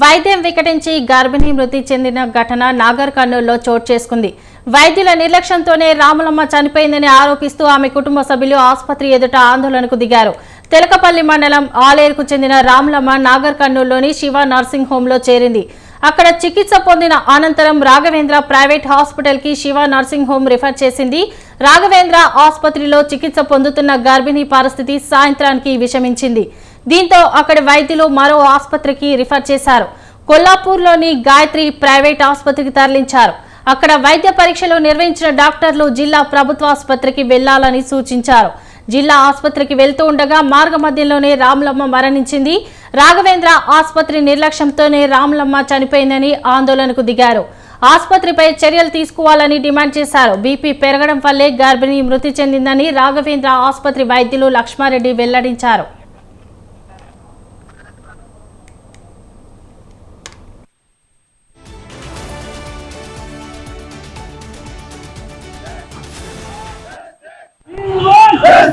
వైద్యం వికటించి గర్భిణీ మృతి చెందిన ఘటన నాగర్ కర్నూలులో చోటు చేసుకుంది. వైద్యుల నిర్లక్ష్యంతోనే రాములమ్మ చనిపోయిందని ఆరోపిస్తూ ఆమె కుటుంబ సభ్యులు ఆసుపత్రి ఎదుట ఆందోళనకు దిగారు. తెలకపల్లి మండలం ఆలేరుకు చెందిన రాములమ్మ నాగర్ కర్నూలులోని శివ నర్సింగ్ హోంలో చేరింది. అక్కడ చికిత్స పొందిన అనంతరం రాఘవేంద్ర ప్రైవేట్ హాస్పిటల్కి శివ నర్సింగ్ హోం రిఫర్ చేసింది. రాఘవేంద్ర ఆసుపత్రిలో చికిత్స పొందుతున్న గర్భిణీ పరిస్థితి సాయంత్రానికి విషమించింది. దీంతో అక్కడి వైద్యులు మరో ఆసుపత్రికి రిఫర్ చేశారు. కొల్లాపూర్లోని గాయత్రి ప్రైవేట్ ఆసుపత్రికి తరలించారు. అక్కడ వైద్య పరీక్షలు నిర్వహించిన డాక్టర్లు జిల్లా ప్రభుత్వ ఆసుపత్రికి వెళ్ళాలని సూచించారు. జిల్లా ఆసుపత్రికి వెళ్తూ ఉండగా మార్గ మధ్యలోనే రాములమ్మ మరణించింది. రాఘవేంద్ర ఆసుపత్రి నిర్లక్ష్యంతోనే రాములమ్మ చనిపోయిందని ఆందోళనకు దిగారు. ఆసుపత్రిపై చర్యలు తీసుకోవాలని డిమాండ్ చేశారు. బీపీ పెరగడం వల్లే గర్భిణి మృతి చెందిందని రాఘవేంద్ర ఆసుపత్రి వైద్యులు లక్ష్మారెడ్డి వెల్లడించారు.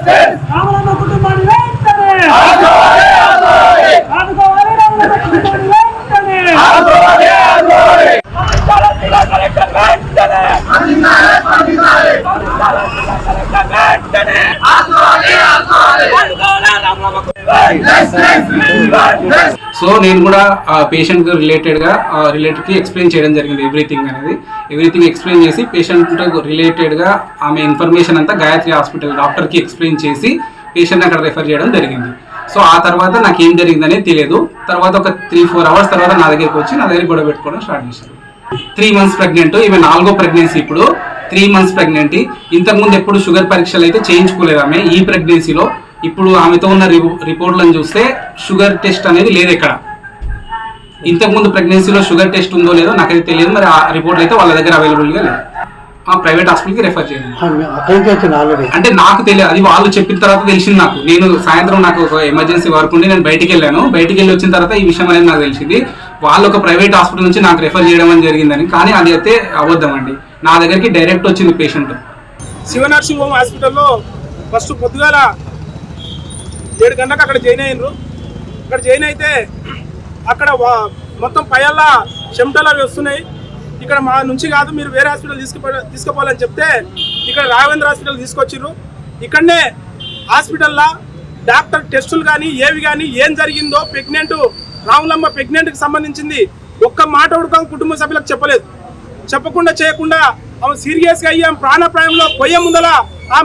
రామలమ్మ కుటుంబాన్ని వెంటనే ఆదుకోవాలి రామలమ్మ కుటుంబాన్ని వెంటనే పండించాలి జిల్లా కలెక్టర్ వెంటనే పండించాలి జిల్లా కలెక్టర్ వెంటనే ఆదుకోవాలి రామలమ్మ కుటుంబాన్ని సో నేను కూడా పేషెంట్ రిలేటెడ్గా రిలేటెడ్కి ఎక్స్ప్లెయిన్ చేయడం జరిగింది ఎవ్రీథింగ్ అనేది. ఎవ్రీథింగ్ ఎక్స్ప్లెయిన్ చేసి పేషెంట్ రిలేటెడ్గా ఆమె ఇన్ఫర్మేషన్ అంతా గాయత్రి హాస్పిటల్ డాక్టర్కి ఎక్స్ప్లెయిన్ చేసి పేషెంట్ అక్కడ రెఫర్ చేయడం జరిగింది. సో ఆ తర్వాత నాకు ఏం జరిగిందనేది తెలియదు. తర్వాత ఒక త్రీ ఫోర్ అవర్స్ తర్వాత నా దగ్గరికి వచ్చి నా దగ్గర గొడవ పెట్టుకోవడం స్టార్ట్ చేశారు. త్రీ మంత్స్ ప్రెగ్నెంట్ ఈమె నాలుగో ప్రెగ్నెన్సీ ఇప్పుడు. త్రీ మంత్స్ ప్రెగ్నెంట్ ఇంతకుముందు ఎప్పుడు షుగర్ పరీక్షలు అయితే చేయించుకోలేదు ఆమె. ఈ ప్రెగ్నెన్సీలో ఇప్పుడు ఆమెతో ఉన్న రిపో- రిపోర్ట్లను చూస్తే షుగర్ టెస్ట్ అనేది లేదు ఎక్కడ ఇంతకుముందు ప్రెగ్నెన్సీలో షుగర్ టెస్ట్ ఉందో లేదో నాకైతే తెలియదు మరి ఆ రిపోర్ట్ అయితే వాళ్ళ దగ్గర అవైలబుల్గా లేదు. ఆ ప్రైవేట్ హాస్పిటల్కి రెఫర్ చేయండి. అంటే నాకు తెలియదు అది వాళ్ళు చెప్పిన తర్వాత తెలిసింది నాకు. నేను సాయంత్రం నాకు ఒక ఎమర్జెన్సీ వర్క్ ఉండి నేను బయటికి వెళ్ళాను. బయటికి వెళ్ళి వచ్చిన తర్వాత ఈ విషయం అనేది నాకు తెలిసింది. వాళ్ళు ఒక ప్రైవేట్ హాస్పిటల్ నుంచి నాకు రెఫర్ చేయడం అని జరిగిందని. కానీ అది అయితే అబద్ధం అండి. నా దగ్గరికి డైరెక్ట్ వచ్చింది పేషెంట్ శివనర్సింగ్ హోమ్ హాస్పిటల్లో ఫస్ట్ పొద్దుగాల ఏడు గంటలకు అక్కడ జాయిన్ అయినరు. అక్కడ జాయిన్ అయితే అక్కడ వా- మొత్తం పైల్లా చెమటలు అవి వస్తున్నాయి. ఇక్కడ మా నుంచి కాదు మీరు వేరే హాస్పిటల్ తీసుకుపో తీసుకుపోవాలని చెప్తే ఇక్కడ రాఘవేంద్ర హాస్పిటల్ తీసుకొచ్చిర్రు. ఇక్కడనే హాస్పిటల్లో డాక్టర్ టెస్టులు కానీ ఏవి కానీ ఏం జరిగిందో ప్రెగ్నెంట్ రాములమ్మ ప్రెగ్నెంట్కి సంబంధించింది ఒక్క మాట ఉడకం కుటుంబ సభ్యులకు చెప్పలేదు. చెప్పకుండా చేయకుండా ఆమె సీరియస్గా అయ్యాం ప్రాణప్రాయంలో పొయ్యే ముందల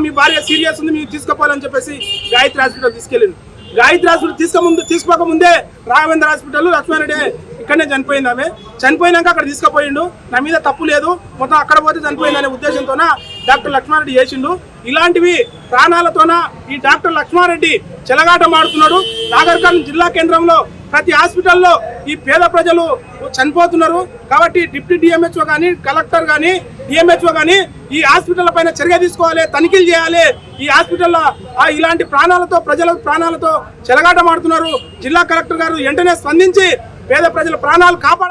మీ భార్య సీరియస్ ఉంది మీరు తీసుకుపోవాలని చెప్పేసి గాయత్రి హాస్పిటల్ తీసుకెళ్ళింది. గాయత్రి హాస్పిటల్ తీసుకోముందు తీసుకోక ముందే రాఘవేంద్ర హాస్పిటల్ లక్ష్మారెడ్డి ఇక్కడనే చనిపోయింది ఆమె. చనిపోయినాక అక్కడ తీసుకుపోయిండు. నా మీద తప్పు లేదు. మొత్తం అక్కడ పోతే చనిపోయింది అనే ఉద్దేశంతోన డాక్టర్ లక్ష్మారెడ్డి చేసిండు. ఇలాంటివి ప్రాణాలతోన ఈ డాక్టర్ లక్ష్మారెడ్డి చెలగాటం ఆడుతున్నాడు నాగర్కర్నూలు జిల్లా కేంద్రంలో ప్రతి హాస్పిటల్లో ఈ పేద ప్రజలు చనిపోతున్నారు. కాబట్టి డిప్యూటీ డిఎంహెచ్ఓ కానీ కలెక్టర్ కానీ డిఎంహెచ్ఓ కానీ ఈ హాస్పిటల్ పైన చర్య తీసుకోవాలి తనిఖీలు చేయాలి. ఈ హాస్పిటల్లో ఆ ఇలాంటి ప్రాణాలతో ప్రజల ప్రాణాలతో చెలగాటమాడుతున్నారు. జిల్లా కలెక్టర్ గారు వెంటనే స్పందించి పేద ప్రజల ప్రాణాలు కాపాడ